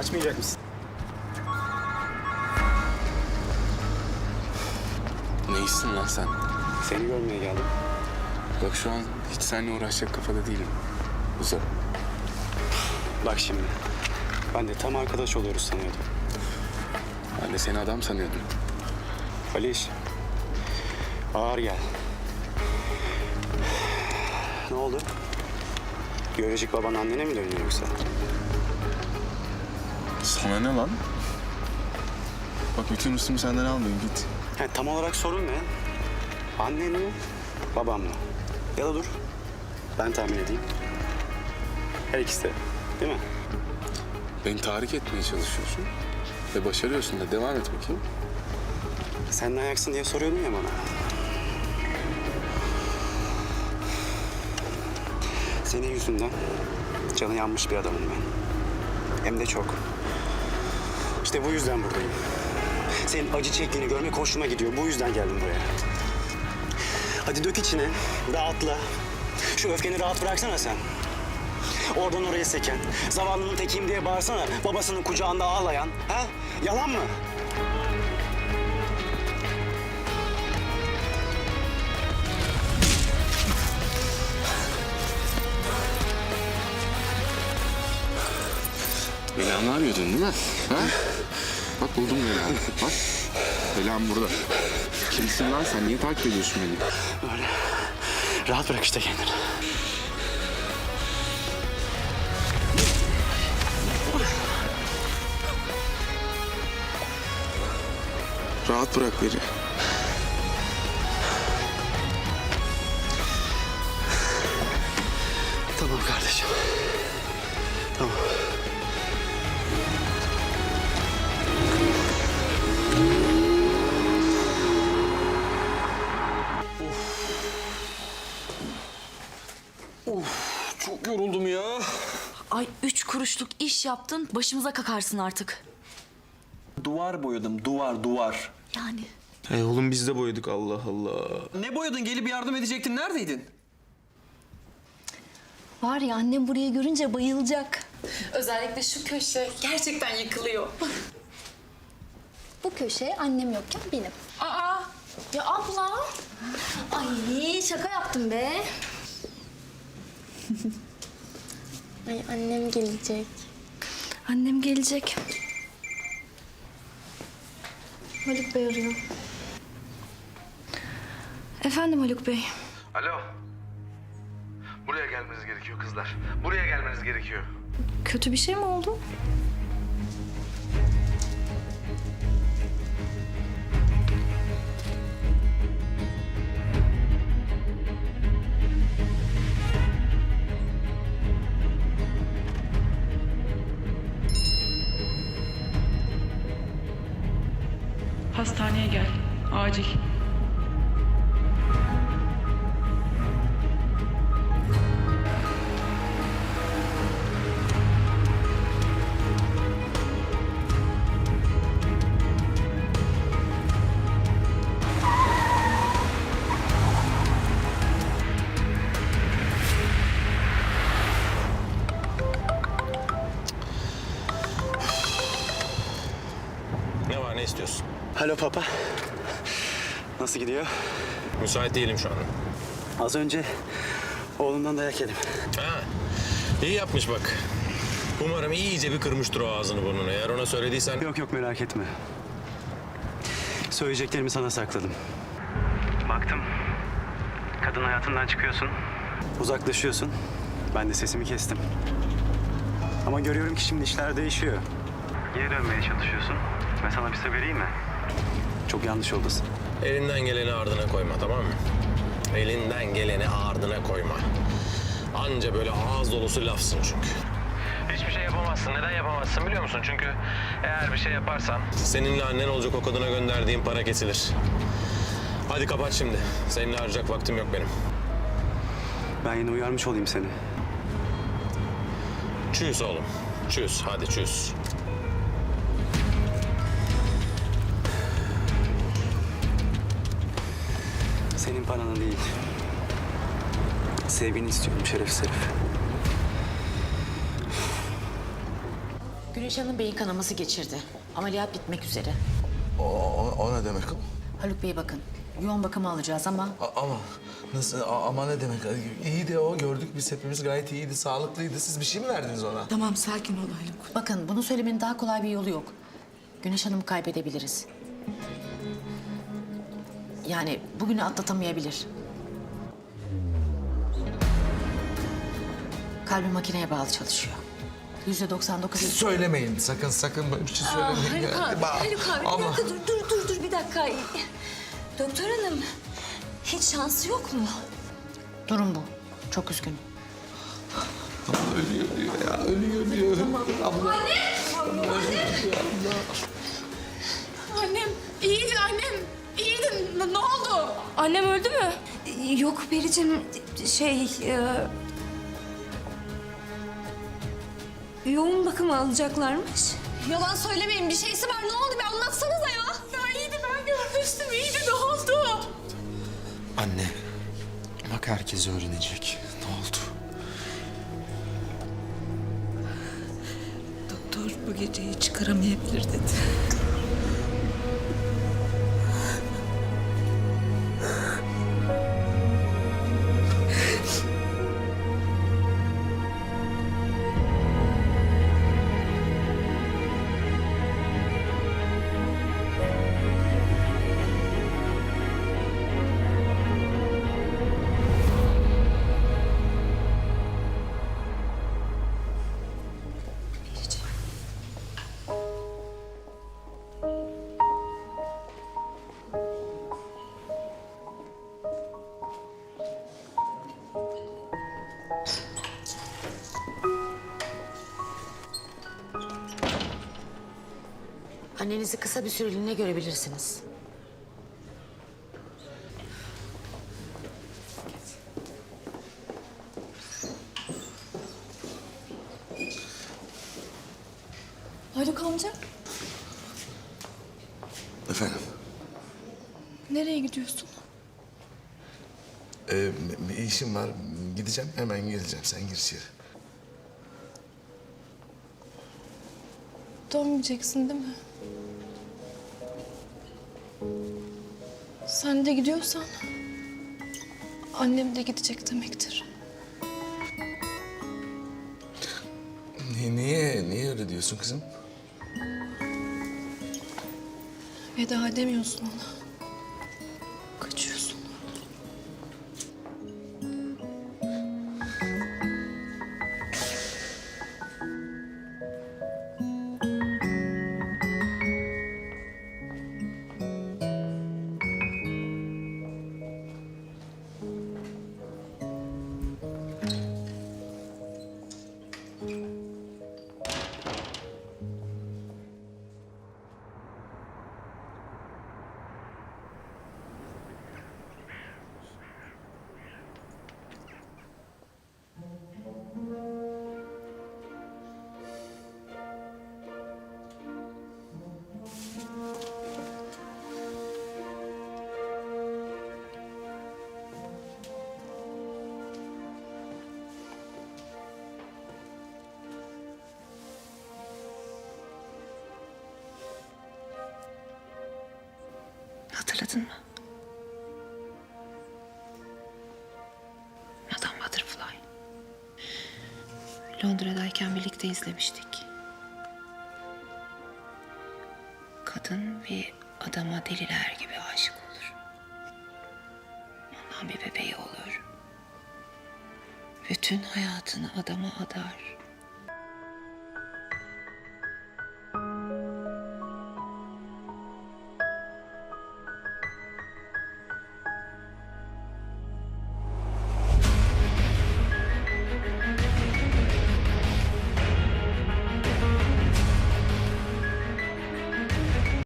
Açmayacak mısın? Ne iyisin lan sen? Seni görmeye geldim. Bak şu an hiç seninle uğraşacak kafada değilim. Uza. Bak şimdi. Ben de tam arkadaş oluyoruz sanıyordum. Ben de seni adam sanıyordum. Aliş. Ağır gel. Ne oldu? Biyolojik baban annene mi dönüyor yoksa? Sana ne lan? Bak bütün üstümü senden almayayım git. Ha, tam olarak sorun ne? Annen mi? Babam mı? Ya da dur. Ben tahmin edeyim. Her ikisi de. Değil mi? Beni tahrik etmeye çalışıyorsun. Ve başarıyorsun da devam et bakayım. Sen ne ayaksın diye soruyordun ya bana. Senin yüzünden canı yanmış bir adamım ben. Hem de çok. İşte bu yüzden buradayım. Senin acı çektiğini görmek hoşuma gidiyor. Bu yüzden geldim buraya. Hadi dök içine, rahatla. Şu öfkeni rahat bıraksana sen. Oradan oraya seken, zavallının tekiyim diye bağırsana. Babasının kucağında ağlayan. Ha? Yalan mı? Arıyordun değil mi? Ha? Bak buldum belamı. Bak. Belam burada. Kimsin lan sen? Niye takip ediyorsun beni? Öyle. Rahat bırak işte kendini. Rahat bırak beni. Tamam kardeşim. Tamam. İş yaptın başımıza kakarsın artık. Duvar boyadım, duvar, duvar. Yani. E oğlum biz de boyadık Allah Allah. Ne boyadın? Gelip yardım edecektin. Neredeydin? Var ya annem burayı görünce bayılacak. Özellikle şu köşe gerçekten yıkılıyor. Bu köşe annem yokken benim. Aa Ya abla. Ay şaka yaptım be. Ay annem gelecek. Annem gelecek. Haluk Bey arıyor. Efendim Haluk Bey. Alo. Buraya gelmeniz gerekiyor kızlar. Buraya gelmeniz gerekiyor. Kötü bir şey mi oldu? Hastaneye gel. Acil. İstiyorsun? Alo papa. Nasıl gidiyor? Müsait değilim şu anda. Az önce oğlumdan dayak yedim. Ha, iyi yapmış bak. Umarım iyice bir kırmıştır o ağzını burnunu. Eğer ona söylediysen... Yok yok merak etme. Söyleyeceklerimi sana sakladım. Baktım. Kadın hayatından çıkıyorsun. Uzaklaşıyorsun. Ben de sesimi kestim. Ama görüyorum ki şimdi işler değişiyor. Geri dönmeye çalışıyorsun. Ben sana bir şey vereyim mi? Çok yanlış yoldasın. Elinden geleni ardına koyma tamam mı? Elinden geleni ardına koyma. Anca böyle ağız dolusu lafsın çünkü. Hiçbir şey yapamazsın. Neden yapamazsın biliyor musun? Çünkü eğer bir şey yaparsan... Seninle annen olacak o kadına gönderdiğim para kesilir. Hadi kapat şimdi. Seninle harcayacak vaktim yok benim. Ben yine uyarmış olayım seni. Çüz oğlum. Çüz. Hadi çüz. Senin paranı değil. Sevgini istiyorum şerefsiz herif. Güneş Hanım beyin kanaması geçirdi. Ameliyat bitmek üzere. O, o, o ne demek? Haluk Bey bakın. Yoğun bakım alacağız ama A- ama nasıl a- ama ne demek? İyiydi o gördük biz hepimiz gayet iyiydi, sağlıklıydı. Siz bir şey mi verdiniz ona? Tamam sakin ol Haluk. bakın bunu söylemenin daha kolay bir yolu yok. Güneş Hanım'ı kaybedebiliriz. Yani bugünü atlatamayabilir. Kalbi makineye bağlı çalışıyor. Yüzde 99... Söylemeyin sakın sakın böyle bir şey söylemeyin. Haluk abi, Haluk abi bir ama- dakika dur, dur, dur, dur bir dakika. Doktor hanım, hiç şansı yok mu? Durum bu. Çok üzgünüm. Ölüyor diyor ya, ölüyor diyor. Abla. Annem annem. İyiydi. Ne, ne oldu? Annem öldü mü? Yok Pericim, şey... E, yoğun bakım alacaklarmış. Yalan söylemeyin, bir şeysi var. Ne oldu? Bir anlatsanıza ya. Ya iyiydi ben görmüştüm. İyiydi ne oldu? Anne. Bak herkes öğrenecek. Ne oldu? Doktor bu geceyi çıkaramayabilir dedi. Annenizi kısa bir süreliğine görebilirsiniz. Haluk amca, Efendim, nereye gidiyorsun? e, bir işim var. Gideceğim, hemen geleceğim. Sen gir içeri. Dönmeyeceksin değil mi? Sen de gidiyorsan annem de gidecek demektir. Niye, niye, niye öyle diyorsun kızım? Veda edemiyorsun ona. Hatırladın mı? Madame Butterfly. Londra'dayken birlikte izlemiştik. Kadın bir adama deliler gibi aşık olur. Ondan bir bebeği olur. Bütün hayatını adama adar.